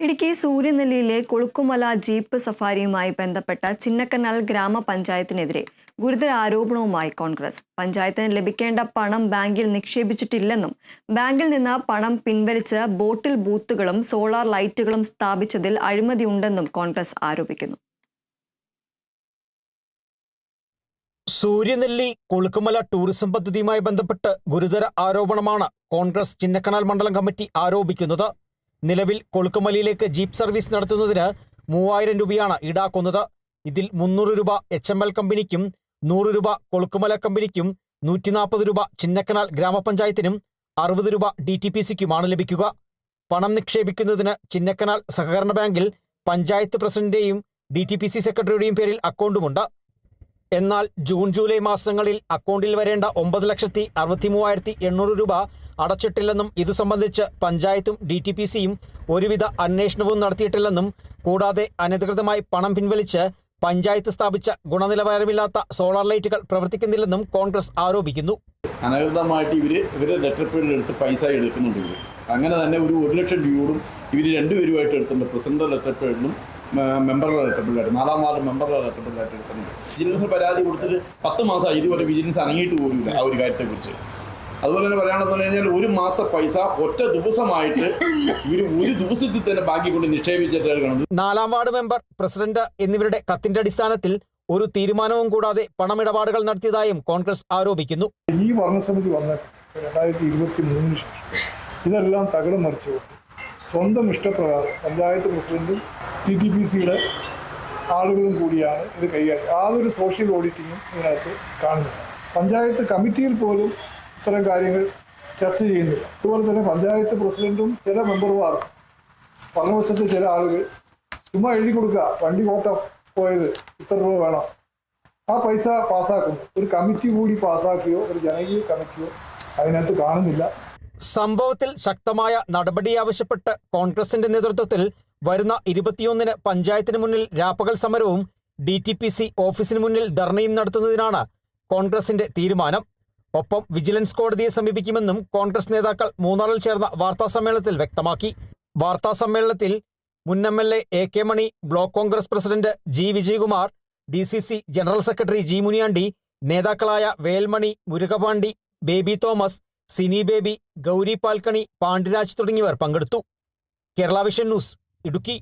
ഇടുക്കി സൂര്യനെല്ലിയിലെ കൊളുക്കുമല ജീപ്പ് സഫാരിയുമായി ബന്ധപ്പെട്ട ചിന്നക്കനാൽ ഗ്രാമപഞ്ചായത്തിനെതിരെ ഗുരുതര ആരോപണവുമായി കോൺഗ്രസ്. പഞ്ചായത്തിന് ലഭിക്കേണ്ട പണം ബാങ്കിൽ നിക്ഷേപിച്ചിട്ടില്ലെന്നും ബാങ്കിൽ നിന്ന് പണം പിൻവലിച്ച് ബോട്ടിൽ ബൂത്തുകളും സോളാർ ലൈറ്റുകളും സ്ഥാപിച്ചതിൽ അഴിമതിയുണ്ടെന്നും കോൺഗ്രസ് ആരോപിക്കുന്നു. സൂര്യനെല്ലി കൊളുക്കുമല ടൂറിസം പദ്ധതിയുമായി ബന്ധപ്പെട്ട് ഗുരുതര ആരോപണമാണ് കോൺഗ്രസ് ചിന്നക്കനാൽ മണ്ഡലം കമ്മിറ്റി ആരോപിക്കുന്നത്. നിലവിൽ കൊളുക്കുമലയിലേക്ക് ജീപ്പ് സർവീസ് നടത്തുന്നതിന് മൂവായിരം രൂപയാണ് ഈടാക്കുന്നത്. ഇതിൽ മുന്നൂറ് രൂപ എച്ച് എം എൽ കമ്പനിക്കും നൂറ് രൂപ കൊളുക്കുമല കമ്പനിക്കും നൂറ്റി നാൽപ്പത് രൂപ ചിന്നക്കനാൽ ഗ്രാമപഞ്ചായത്തിനും അറുപത് രൂപ ഡി ടി പി സിക്കുമാണ് ലഭിക്കുക. പണം നിക്ഷേപിക്കുന്നതിന് ചിന്നക്കനാൽ സഹകരണ ബാങ്കിൽ പഞ്ചായത്ത് പ്രസിഡന്റിന്റെയും ഡി ടി പി സി സെക്രട്ടറിയുടെയും പേരിൽ അക്കൗണ്ടുമുണ്ട്. എന്നാൽ ജൂൺ ജൂലൈ മാസങ്ങളിൽ അക്കൗണ്ടിൽ വരേണ്ട ഒമ്പത് ലക്ഷത്തി അറുപത്തി മൂവായിരത്തി എണ്ണൂറ് രൂപ അടച്ചിട്ടില്ലെന്നും ഇത് സംബന്ധിച്ച് പഞ്ചായത്തും ഡി ടി പി സിയും ഒരുവിധ അന്വേഷണവും നടത്തിയിട്ടില്ലെന്നും കൂടാതെ അനധികൃതമായി പണം പിൻവലിച്ച് പഞ്ചായത്ത് സ്ഥാപിച്ച ഗുണനിലവാരമില്ലാത്ത സോളാർ ലൈറ്റുകൾ പ്രവർത്തിക്കുന്നില്ലെന്നും കോൺഗ്രസ് ആരോപിക്കുന്നു. അനധികൃതമായിട്ട് ഇവരെ ലെറ്റർ പേഡിൽ എടുത്ത് പൈസ എടുക്കുന്നുണ്ട് അങ്ങനെ തന്നെ ഒരു ഒരു ലക്ഷം രൂപയോടും ഇവർ രണ്ടുപേരുമായിട്ട് എടുത്തിട്ടുണ്ട്. പ്രസിഡന്റ് ലെറ്റർ പേഡിലും മെമ്പറുടെ നാലാം വാർഡ് മെമ്പറുകളെ ലെറ്റർ വിജിലൻസ് എടുത്തിട്ടുണ്ട് പരാതി കൊടുത്തിട്ട് പത്ത് മാസമായി ഇതുവരെ വിജിലൻസ് അനങ്ങിയിട്ട് പോലുമില്ല ആ ഒരു കാര്യത്തെക്കുറിച്ച്. അതുപോലെ തന്നെ പറയാണെന്ന് പറഞ്ഞു കഴിഞ്ഞാൽ ഒരു മാസത്തെ പൈസ ഒറ്റ ദിവസമായിട്ട് ഇവർ ഒരു ദിവസത്തിൽ തന്നെ ബാക്കി കൊണ്ട് നിക്ഷേപിച്ചിട്ടാണ് നാലാം വാർഡ് മെമ്പർ പ്രസിഡന്റ് എന്നിവരുടെ കത്തിന്റെ അടിസ്ഥാനത്തിൽ ഒരു തീരുമാനവും കൂടാതെ പണമിടപാടുകൾ നടത്തിയതായും കോൺഗ്രസ് ആരോപിക്കുന്നു. ഈ ഭരണസമിതി വന്ന രണ്ടായിരത്തി ഇരുപത്തി മൂന്നിന് ശേഷം ഇതെല്ലാം തകിടം മറിച്ചു സ്വന്തം ഇഷ്ടപ്രകാരം പഞ്ചായത്ത് പ്രസിഡന്റും ടി ടി പി സിയുടെ ആളുകളും കൂടിയാണ് ഇത് കൈകാര്യം യാതൊരു സോഷ്യൽ ഓഡിറ്റിങ്ങും ഇതിനകത്ത് കാണുന്നില്ല. പഞ്ചായത്ത് കമ്മിറ്റിയിൽ പോലും ഇത്തരം കാര്യങ്ങൾ ചർച്ച ചെയ്യുന്നില്ല. അതുപോലെ തന്നെ പഞ്ചായത്ത് പ്രസിഡന്റും ചില മെമ്പർമാരും മറുവശത്ത് ചില ആളുകൾ ചുമ്മാ എഴുതി കൊടുക്കുക വണ്ടി കോട്ട പോയത് ഇത്ര രൂപ വേണം. ആ പൈസ പാസ്സാക്കുന്നു. ഒരു കമ്മിറ്റി കൂടി പാസ്സാക്കുകയോ ഒരു ജനകീയ കമ്മിറ്റിയോ അതിനകത്ത് കാണുന്നില്ല. സംഭവത്തിൽ ശക്തമായ നടപടി ആവശ്യപ്പെട്ട് കോൺഗ്രസിന്റെ നേതൃത്വത്തിൽ വരുന്ന ഇരുപത്തിയൊന്നിന് പഞ്ചായത്തിന് മുന്നിൽ രാപ്പകൽ സമരവും ഡി ടി പി സി ഓഫീസിന് മുന്നിൽ ധർണയും നടത്തുന്നതിനാണ് കോൺഗ്രസിന്റെ തീരുമാനം. ഒപ്പം വിജിലൻസ് കോടതിയെ സമീപിക്കുമെന്നും കോൺഗ്രസ് നേതാക്കൾ മൂന്നാറിൽ ചേർന്ന വാർത്താസമ്മേളനത്തിൽ വ്യക്തമാക്കി. വാർത്താസമ്മേളനത്തിൽ മുൻ M L A A K Mani block Congress president G Vijayakumar D C C general secretary G Muniyandi നേതാക്കളായ Velmani Murugapandi baby Thomas Sini baby Gauri Palkani Pandiraj തുടങ്ങിയവർ പങ്കെടുത്തു. Kerala vision news. ഇടുക്കി